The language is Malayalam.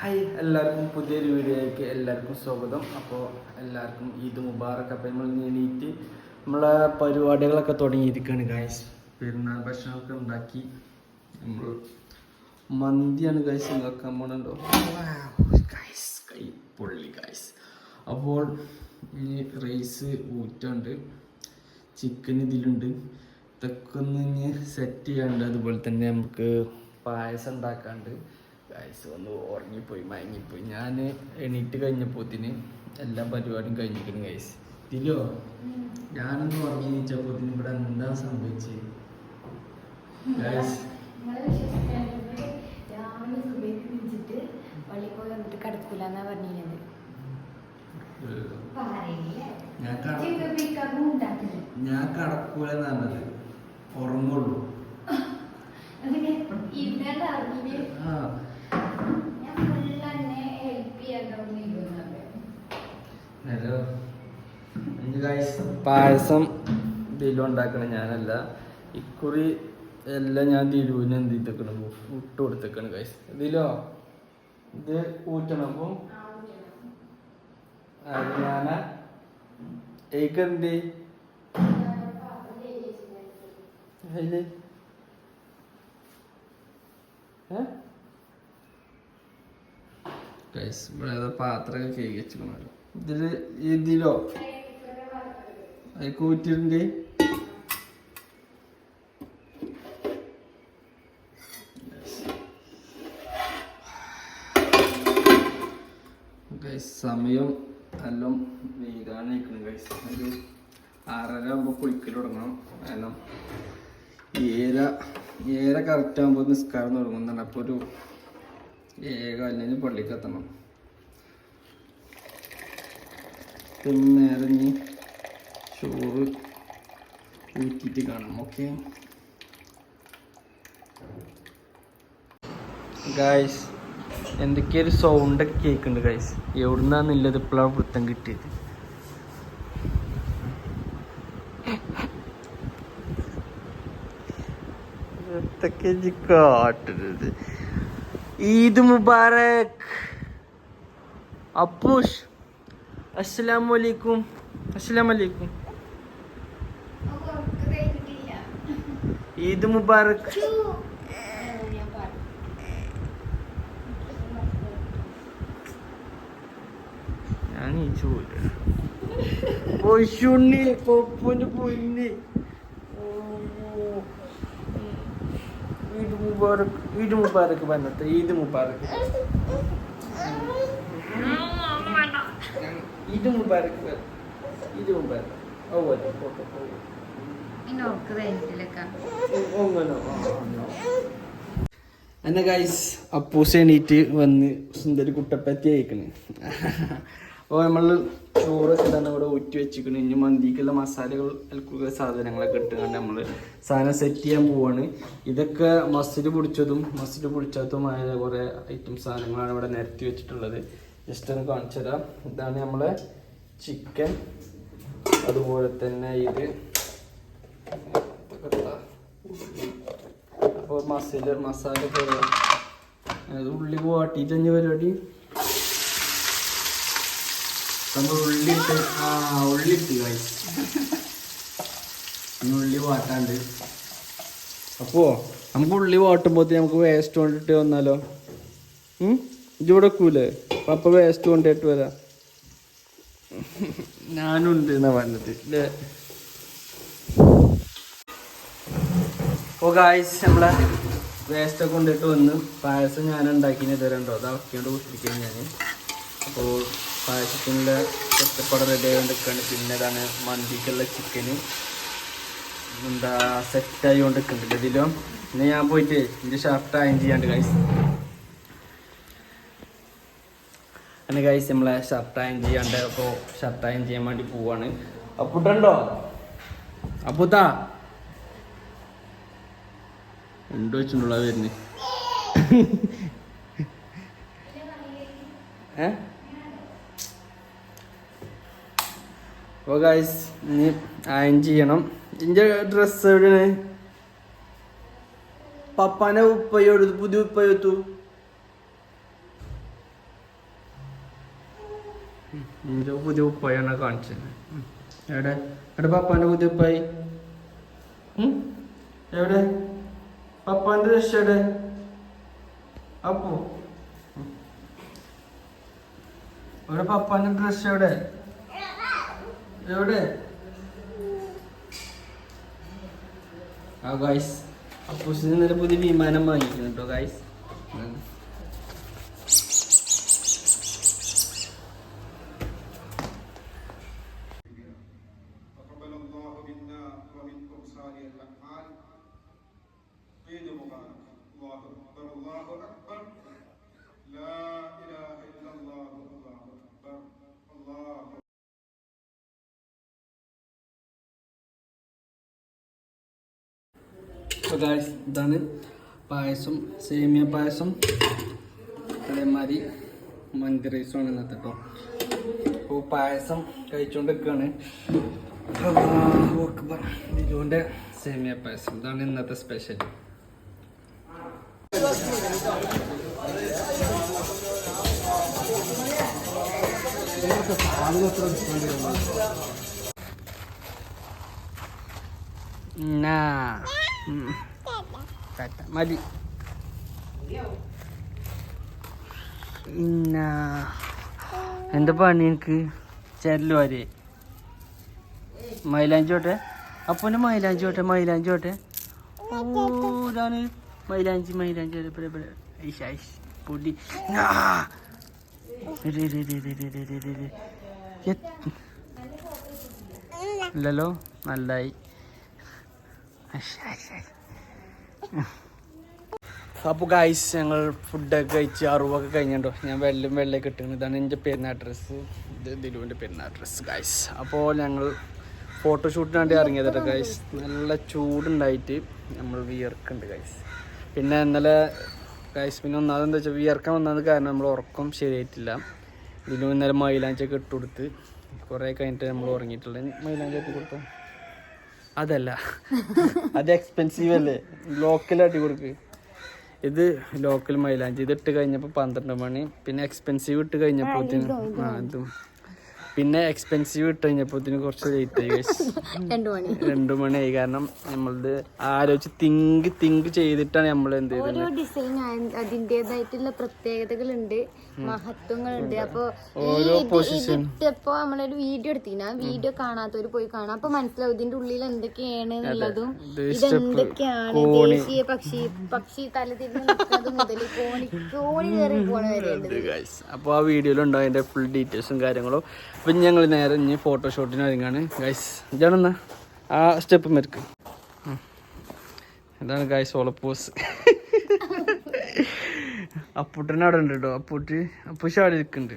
ഹായ് എല്ലാവർക്കും പുതിയൊരു വീഡിയോയിലേക്ക് എല്ലാവർക്കും സ്വാഗതം. അപ്പോൾ എല്ലാവർക്കും ഈദ് മുബാറക്ക് അപ്പോൾ നമ്മൾ എണീറ്റ് നമ്മളെ പരിപാടികളൊക്കെ തുടങ്ങിയിരിക്കുകയാണ് ഗായ്സ് പെരുന്നാൾ ഭക്ഷണമൊക്കെ ഉണ്ടാക്കി. നമ്മൾ മന്തിയാണ് ഗായ്സ് ഉണ്ടാക്കാൻ പോണുണ്ടോ? ഗായ്സ് കൈ പൊള്ളി ഗായ്സ് അപ്പോൾ ഇനി റൈസ് ഊറ്റുണ്ട് ചിക്കൻ ഇതിലുണ്ട്. ഇതൊക്കെ ഒന്ന് ഇനി സെറ്റ് ചെയ്യാണ്ട് അതുപോലെ തന്നെ നമുക്ക് പായസം ഉണ്ടാക്കാണ്ട് ഗൈസ് ഒന്ന് ഉറങ്ങിപ്പോയി മയങ്ങിപ്പോയി. ഞാൻ എണീറ്റ് കഴിഞ്ഞപ്പോത്തിന് എല്ലാ പരിപാടിയും കഴിഞ്ഞിരിക്കുന്നു ഗൈസ് ഇതിലോ ഞാനൊന്ന് ഉറങ്ങി നീച്ചപ്പോത്തിന് ഇവിടെ എന്താ സംഭവിച്ചത് ഗൈസ് ഞാൻ കടക്കൂലെന്ന് പറഞ്ഞത്. ഉറങ്ങുള്ളൂ. ആ ഞാൻ ഫുള്ള് എന്നെ ഹെൽപ്പ് ചെയ്യാൻ ഹലോ. പായസം. ദിലു ഉണ്ടാക്കണ ഞാനല്ല. ഇക്കുറി എല്ലാം ഞാൻ തിരുവിന് എന്ത് ചെയ്തേക്കണം? ഇട്ട് കൊടുത്തേക്കാണ് ഗൈസ് ഇതിലോ? ഇത് ഊറ്റണം. അപ്പം അത് ഞാൻ ഏക്ക് എന്ത്? അതിൽ ഗൈസ് ഇവിടെ പാത്രമൊക്കെ വെച്ചിരിക്കണല്ലോ ഇതിൽ ഇതിലോ ഗൈസ് സമയം എല്ലാം നീതാണ് കൈസ് ഒരു ആറര ആകുമ്പോൾ കുളിക്കൽ തുടങ്ങണം. കാരണം ഏര ഏര കറക്റ്റ് ആകുമ്പോൾ നിസ്കാരം തുടങ്ങുന്നുണ്ട് അപ്പോൾ ഒരു ഏകാലിന് പള്ളിക്ക് എത്തണം. പിന്നെ ഇനി ചോറ് ഊറ്റിയിട്ട് കാണണം ഓക്കെ? ഗായ്സ് എന്തൊക്കെയൊരു സൗണ്ടൊക്കെ കേൾക്കുന്നുണ്ട് ഗായ്സ് എവിടുന്നാന്നുള്ളത് ഇപ്പോഴാണ് വൃത്തം കിട്ടിയത്? ഈദ് മുബാറക്. അപ്പൂഷ്. അസ്സലാമു അലൈക്കും അസ്സലാമു അലൈക്കും ഈദ് മുബാറക്. ഞാൻ ഈ ചോദിച്ചു പൊശുണ്ണി പൊപ്പുന് പൊന്നി ഈദ് മുബാറക് ഈദ് മുബാറക് പറഞ്ഞത് ഈദ് മുബാറക്. മുബാറക് പറ. ഈദ് മുബാറക് ഓ അതെ ഓക്കെ എന്നെ ഗൈസ് അപ്പൂസ് എണീറ്റ് വന്ന് സുന്ദരി കുട്ടപ്പറ്റി അയക്കണ് അപ്പോൾ നമ്മൾ ചോറ് തന്നെ ഇവിടെ ഊറ്റി വെച്ചിക്കണ്. ഇനി മന്തിക്കുള്ള മസാലകൾ അതിൽക്കുള്ള സാധനങ്ങളൊക്കെ ഇട്ടുകൊണ്ട് നമ്മൾ സാധനം സെറ്റ് ചെയ്യാൻ പോവാണ്. ഇതൊക്കെ മസിൽ പൊടിച്ചതും മസിൽ പൊടിച്ചാത്തതുമായ കുറേ ഐറ്റം സാധനങ്ങളാണ് ഇവിടെ നിരത്തി വെച്ചിട്ടുള്ളത്. ജസ്റ്റ് ഒന്ന് കാണിച്ചു തരാം ഇതാണ് നമ്മളെ ചിക്കൻ അതുപോലെ തന്നെ ഇത്. അപ്പോൾ മസാല മസാല പോലെ ഉള്ളി വാട്ടിയിട്ട് പരിപാടി. നമ്മൾ ഉള്ളി ഇട്ട് ആ ഉള്ളി ഇട്ട്. ഉള്ളി വാട്ടാണ്ട്. അപ്പോ നമുക്ക് ഉള്ളി വാട്ടുമ്പോൾ നമുക്ക് വേസ്റ്റ് കൊണ്ടിട്ട് വന്നാലോ? ഉം ഇതിവിടെ വെക്കൂലേ പപ്പ വേസ്റ്റ് കൊണ്ടിട്ട് വരാം. ഞാനുണ്ട് എന്നാ പറഞ്ഞത് അല്ലേ ഓ ഗായ്സ് നമ്മളെ വേസ്റ്റ് ഒക്കെ കൊണ്ടിട്ട് വന്ന് പായസം ഞാൻ ഉണ്ടാക്കിന് തരണ്ടോ അത് ഇളക്കിയോണ്ട് കുത്തിരിക്കുകയാണ് ഞാൻ അപ്പോൾ പായസത്തിന്റെ ഒറ്റപ്പാട് റെഡി ആയിക്കൊണ്ടിരിക്കുകയാണ് പിന്നെ ഇതാണ് മന്തിക്കുള്ള ചിക്കന് എന്താ സെറ്റായി കൊണ്ടിരിക്കുന്നുണ്ട് ഇതിലും. പിന്നെ ഞാൻ പോയിട്ട് എന്റെ ഷർട്ട് അയൺ ചെയ്യാണ്ട് ഗൈസ് അങ്ങനെ കഴിച്ച് നമ്മളെ ഷർട്ട് അയൺ ചെയ്യാണ്ട് അപ്പോൾ ഷർട്ട് അയൺ ചെയ്യാൻ വേണ്ടി പോവാണ്. അപ്പുട്ടുണ്ടോ അപ്പുത്താ ഉണ്ട് വെച്ചിട്ടുള്ള വരുന്നത് ഏ? അപ്പോൾ ഗായ്സ് ഇനി അയൺ ചെയ്യണം. ഇതിന്റെ ഡ്രസ്സ് എവിടെയാണ്? പപ്പാനെ ഉപ്പയോട് പുതിയ ഉപ്പയൊത്തു എന്റെ പുതിയ ഉപ്പായാണ് കാണിച്ചത്. എവിടെ? എവിടെ പപ്പാന്റെ പുതിയ ഉപ്പായി എവിടെ? പപ്പാന്റെ രക്ഷ എവിടെ? അപ്പോ. എവിടെ പപ്പാന്റെ ഡ്രസ് എവിടെ? എവിടെ? ആ ഗായ്സ് അപ്പൂസിന് ഇന്നലെ പുതിയ വിമാനം വാങ്ങിക്കുന്നു കേട്ടോ ഗായ്സ് ഗായ്സ് ഇതാണ് പായസം സേമിയ പായസം. അതേമാതിരി മന്തി റൈസുമാണ് ഇന്നത്തെ കേട്ടോ അപ്പോൾ പായസം കഴിച്ചുകൊണ്ടിരിക്കുകയാണ് ഇതുകൊണ്ട് സേമിയ പായസം. ഇതാണ് ഇന്നത്തെ സ്പെഷ്യൽ എന്നാ ഉം. ടാറ്റ. മതി. ഇന്നാ എന്താ പണി എനിക്ക് ചെല്ലു വരെ മൈലാഞ്ചോട്ടെ അപ്പന്റെ മൈലാഞ്ചി ഓട്ടെ മൈലാഞ്ചി ഓട്ടെ. ഓ ഇതാണ് മൈലാഞ്ചി മൈലാഞ്ചി ഐഷ് ഐഷ് പൊടി. ആ. നല്ലായി. ഐഷ് ഐഷ് ഇരി, അപ്പോൾ ഗായ്സ് ഞങ്ങൾ ഫുഡൊക്കെ കഴിച്ച് അറിവൊക്കെ കഴിഞ്ഞിട്ടോ. ഞാൻ വെള്ളം വെള്ളമൊക്കെ ഇട്ടിരുന്നു ഇതാണ് എന്റെ പെരുന്നാൾ അഡ്രസ്സ് ഇത് ദിലുവിന്റെ പെരുന്നാൾ അഡ്രസ്സ് ഗായ്സ് അപ്പോൾ ഞങ്ങൾ ഫോട്ടോഷൂട്ടിന് വേണ്ടി ഇറങ്ങിയതട്ടോ ഗായ്സ് നല്ല ചൂടുണ്ടായിട്ട് നമ്മൾ വിയർക്കുണ്ട് ഗായ്സ് പിന്നെ ഇന്നലെ ഗായ്സ് പിന്നെ ഒന്നാമത് എന്താ വെച്ചാൽ വിയർക്കാൻ വന്നത് കാരണം നമ്മൾ ഉറക്കം ശരിയായിട്ടില്ല. ദിലു ഇന്നലെ മൈലാഞ്ചൊക്കെ ഇട്ടുകൊടുത്ത് കുറേ കഴിഞ്ഞിട്ട് നമ്മൾ ഉറങ്ങിയിട്ടുള്ളത്. മൈലാഞ്ചൊക്കെ കൊടുത്തോ? അതല്ല. അത് എക്സ്പെൻസീവ് അല്ലേ? ലോക്കലായിട്ട് കൊടുക്ക്. ഇത് ലോക്കൽ മൈലാഞ്ചി. ഇത് ഇട്ട് കഴിഞ്ഞപ്പോൾ പന്ത്രണ്ട് മണി. പിന്നെ എക്സ്പെൻസീവ് ഇട്ട് കഴിഞ്ഞപ്പോൾ ആ ഇതും. പിന്നെ എക്സ്പെൻസീവ് ഇട്ട് കഴിഞ്ഞപ്പോത്തിന് കുറച്ച് ലേറ്റ് ആയി. രണ്ടു മണി. രണ്ട് മണിയായി. കാരണം നമ്മളത് ആലോചിച്ച് തിങ്ക് തിങ്ക് ചെയ്തിട്ടാണ് നമ്മൾ എന്ത് ഓരോ ഡിസൈൻ അതിന്റെതായിട്ടുള്ള പ്രത്യേകതകളുണ്ട് മഹത്വങ്ങളുണ്ട്. അപ്പൊ ഓരോ പൊസിഷൻ ഇപ്പോ ഇതിട്ടപ്പോ നമ്മളൊരു വീഡിയോ എടുത്തിന്. ആ വീഡിയോ കാണാത്തവര് പോയി കാണാം. അപ്പൊ മനസ്സിലാവും ഇതിന്റെ ഉള്ളിൽ എന്തൊക്കെയാണ് എന്നുള്ളതും ഇതെന്തൊക്കെയാണ്. ദേശീയ പക്ഷി പക്ഷി തലതിരിഞ്ഞ് നിൽക്കുന്നത് മുതൽ കോണി കോണി കയറി പോണ വരെ അപ്പോൾ ആ വീഡിയോയിലുണ്ടോ അതിന്റെ ഫുൾ ഡീറ്റെയിൽസും കാര്യങ്ങളും. അപ്പം ഞങ്ങൾ നേരെ ഇനി ഫോട്ടോഷൂട്ടിന് ഒരുങ്ങാണ്. ഗൈസ് ഇതാണെന്നാ. ആ സ്റ്റെപ്പ് മെരുക്ക് ഇതാണ് ഗൈസ് ഓളപ്പൂസ് അപ്പൂട്ടൻ അവിടെ ഉണ്ട് കേട്ടോ അപ്പൂട്ടി അപ്പൂശ അവിടെ ഇരിക്കുന്നുണ്ട്.